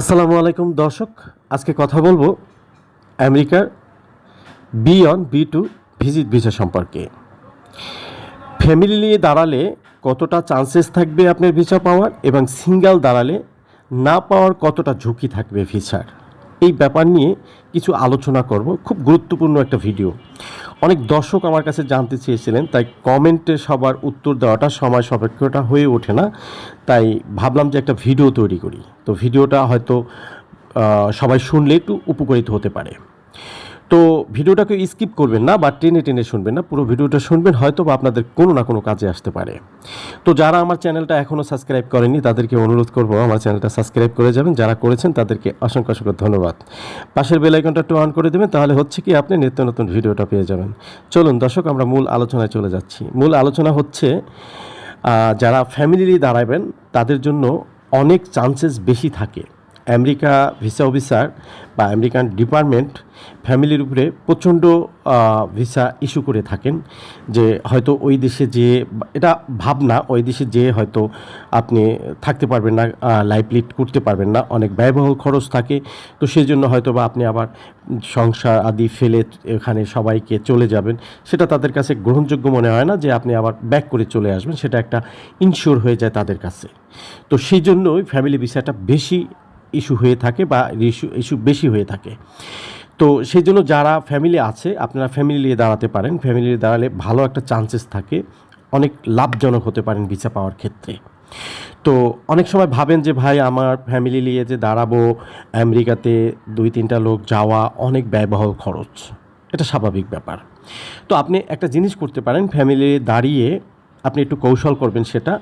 আসসালামু আলাইকুম, দর্শক। আজকে কথা বলব আমেরিকার B one B two visit visa সম্পর্কে। ফ্যামিলি নিয়ে দাঁড়ালে কতটা চান্সেস থাকবে আপনার ভিসা পাওয়ার এবং সিঙ্গেল দাঁড়ালে না পাওয়ার কতটা ঝুঁকি থাকবে ভিসার? এই ব্যাপার নিয়ে কিছু আলোচনা করব। খুব গুরুত্বপূর্ণ একটা ভিডিও। অনেক দর্শক আমার কাছে জানতে চেয়েছিলেন, তাই কমেন্টে সবার উত্তর দেওয়াটা সময় সাপেক্ষটা হয়ে ওঠে না। তাই ভাবলাম যে একটা ভিডিও তৈরি করি। তো ভিডিওটা হয়তো সবাই শুনলে একটু উপকৃত হতে পারে। তো ভিডিওটাকে স্কিপ করবেন না বা টেনে টেনে শুনবেন না, পুরো ভিডিওটা শুনবেন হয়তো বা আপনাদের কোনো না কোনো কাজে আসতে পারে। তো যারা আমার চ্যানেলটা এখনও সাবস্ক্রাইব করেনি তাদেরকে অনুরোধ করব আমার চ্যানেলটা সাবস্ক্রাইব করে যাবেন। যারা করেছেন, তাদেরকে অসংখ্য অসংখ্য ধন্যবাদ। পাশের বেল আইকনটা একটু অন করে দেবেন, তাহলে হচ্ছে কি আপনি নিত্য নতুন ভিডিওটা পেয়ে যাবেন। চলুন দর্শক, আমরা মূল আলোচনায় চলে যাচ্ছি। মূল আলোচনা হচ্ছে যারা ফ্যামিলি দাঁড়াবেন তাদের জন্য অনেক চান্সেস বেশি থাকে। আমেরিকা ভিসা অফিসার বা আমেরিকান ডিপার্টমেন্ট ফ্যামিলির উপরে প্রচণ্ড ভিসা ইস্যু করে থাকেন যে হয়তো ওই দেশে যে, এটা ভাবনা, ওই দেশে যেয়ে হয়তো আপনি থাকতে পারবেন না লাইফ লিড করতে পারবেন না, অনেক ব্যয়বহুল খরচ থাকে, তো সেই জন্য হয়তো বা আপনি আবার সংসার আদি ফেলে এখানে সবাইকে চলে যাবেন। সেটা তাদের কাছে গ্রহণযোগ্য মনে হয় না যে আপনি আবার ব্যাক করে চলে আসবেন, সেটা একটা ইনশিওর হয়ে যায় তাদের কাছে। তো সেই জন্যই ফ্যামিলি ভিসাটা বেশি ইস্যু হয়ে থাকে বা ইস্যু ইস্যু বেশি হয়ে থাকে। তো সেই জন্য যারা ফ্যামিলি আছে, আপনারা ফ্যামিলি নিয়ে দাঁড়াতে পারেন। ফ্যামিলি নিয়ে দাঁড়ালে ভালো একটা চান্সেস থাকে, অনেক লাভজনক হতে পারেন ভিসা পাওয়ার ক্ষেত্রে। তো অনেক সময় ভাবেন যে, ভাই, আমার ফ্যামিলি নিয়ে যে দাঁড়াবো, আমেরিকাতে দুই তিনটা লোক যাওয়া অনেক ব্যয়বহুল খরচ। এটা স্বাভাবিক ব্যাপার। তো আপনি একটা জিনিস করতে পারেন ফ্যামিলি দাঁড়িয়ে আপনি একটু কৌশল করবেন সেটা।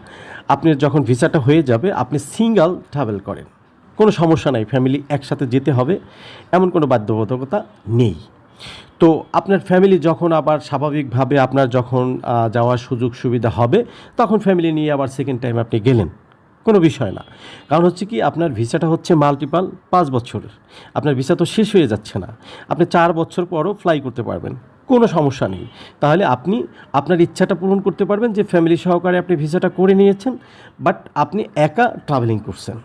আপনি যখন ভিসাটা হয়ে যাবে, আপনি সিঙ্গেল ট্রাভেল করেন। কোনো সমস্যা নাই ফ্যামিলি একসাথে যেতে হবে, এমন কোনো বাধ্যবাধকতা নেই। তো আপনার ফ্যামিলি যখন আবার স্বাভাবিকভাবে আপনার যখন যাওয়ার সুযোগ সুবিধা হবে, তখন ফ্যামিলি নিয়ে আবার সেকেন্ড টাইম আপনি গেলেন। কোনো বিষয় না। কারণ হচ্ছে কি, আপনার ভিসাটা হচ্ছে মাল্টিপাল পাঁচ বছরের। আপনার ভিসা তো শেষ হয়ে যাচ্ছে না। আপনি চার বছর পরও ফ্লাই করতে পারবেন। কোনো সমস্যা নেই। তাহলে আপনি, আপনার ইচ্ছাটা পূরণ করতে পারবেন যে ফ্যামিলি সহকারে আপনি ভিসাটা করে নিয়েছেন বাট আপনি একা ট্রাভেলিং করছেন।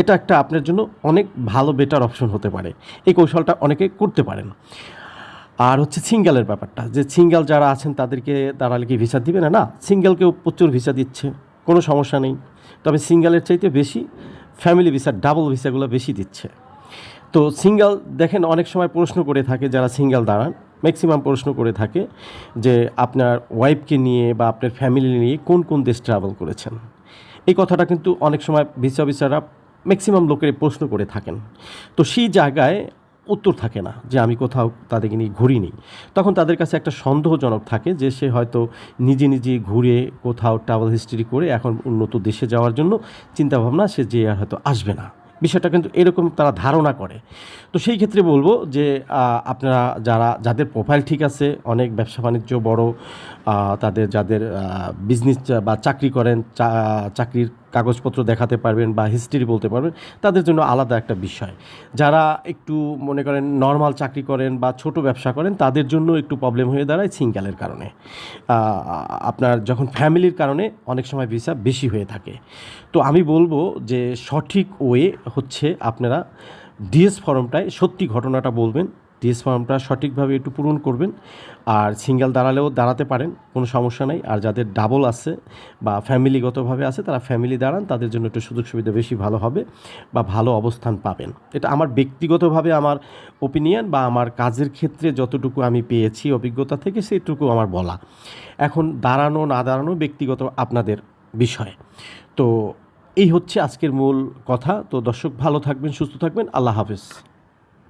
এটা একটা আপনার জন্য অনেক ভালো বেটার অপশন হতে পারে। এই কৌশলটা অনেকে করতে পারেন। আর হচ্ছে সিঙ্গেলের ব্যাপারটা, যে সিঙ্গেল যারা আছেন তাদেরকে দাঁড়ালে কি ভিসা দিবে না? না সিঙ্গেলকেও প্রচুর ভিসা দিচ্ছে, কোনো সমস্যা নেই। তবে সিঙ্গেলের চাইতে বেশি ফ্যামিলি ভিসা ডাবল ভিসাগুলো বেশি দিচ্ছে। তো সিঙ্গেল দেখেন, অনেক সময় প্রশ্ন করে থাকে যারা সিঙ্গেল দাঁড়ান ম্যাক্সিমাম প্রশ্ন করে থাকে যে আপনার ওয়াইফকে নিয়ে বা আপনার ফ্যামিলি নিয়ে কোন কোন দেশ ট্রাভেল করেছেন? এই কথাটা কিন্তু অনেক সময় ভিসা অফিসাররা ম্যাক্সিমাম লোকের প্রশ্ন করে থাকেন। তো সেই জায়গায় উত্তর থাকে না যে আমি কোথাও তাদেরকে নিয়ে ঘুরিনি। তখন তাদের কাছে একটা সন্দেহজনক থাকে যে সে হয়তো নিজে নিজে ঘুরে কোথাও ট্রাভেল হিস্ট্রি করে এখন উন্নত দেশে যাওয়ার জন্য চিন্তাভাবনা সে যে আর হয়তো আসবে না। বিষয়টা কিন্তু এরকম তারা ধারণা করে। তো সেই ক্ষেত্রে বলব যে আপনারা যারা, যাদের প্রোফাইল ঠিক আছে, অনেক ব্যবসা বাণিজ্য বড় তাদের, যাদের বিজনেস বা চাকরি করেন চাকরির কাগজপত্র দেখাতে পারবেন বা হিস্ট্রি বলতে পারবেন, তাদের জন্য আলাদা একটা বিষয়। যারা একটু মনে করেন নর্মাল চাকরি করেন বা ছোট ব্যবসা করেন, তাদের জন্য একটু প্রবলেম হয়ে দাঁড়ায় সিঙ্গেলের কারণে। আপনার যখন ফ্যামিলির কারণে অনেক সময় ভিসা বেশি হয়ে থাকে। তো আমি বলব যে সঠিক ওয়ে হচ্ছে আপনারা ডিএস ফর্মটায় সত্যি ঘটনাটা বলবেন ডিএস ফর্মটা সঠিকভাবে একটু পূরণ করবেন। আর সিঙ্গেল দাঁড়ালেও দাঁড়াতে পারেন, কোনো সমস্যা নাই। আর যাদের ডাবল আছে বা ফ্যামিলিগতভাবে আছে, তারা ফ্যামিলি দাঁড়ান, তাদের জন্য একটু সুযোগ সুবিধা বেশি ভালো হবে বা ভালো অবস্থান পাবেন। এটা আমার ব্যক্তিগতভাবে আমার ওপিনিয়ন বা আমার কাজের ক্ষেত্রে যতটুকু আমি পেয়েছি অভিজ্ঞতা থেকে সেইটুকু আমার বলা। এখন দাঁড়ানো, না দাঁড়ানো ব্যক্তিগত আপনাদের বিষয়। তো এই হচ্ছে আজকের মূল কথা। তো দর্শক ভালো থাকবেন, সুস্থ থাকবেন। আল্লাহ হাফেজ।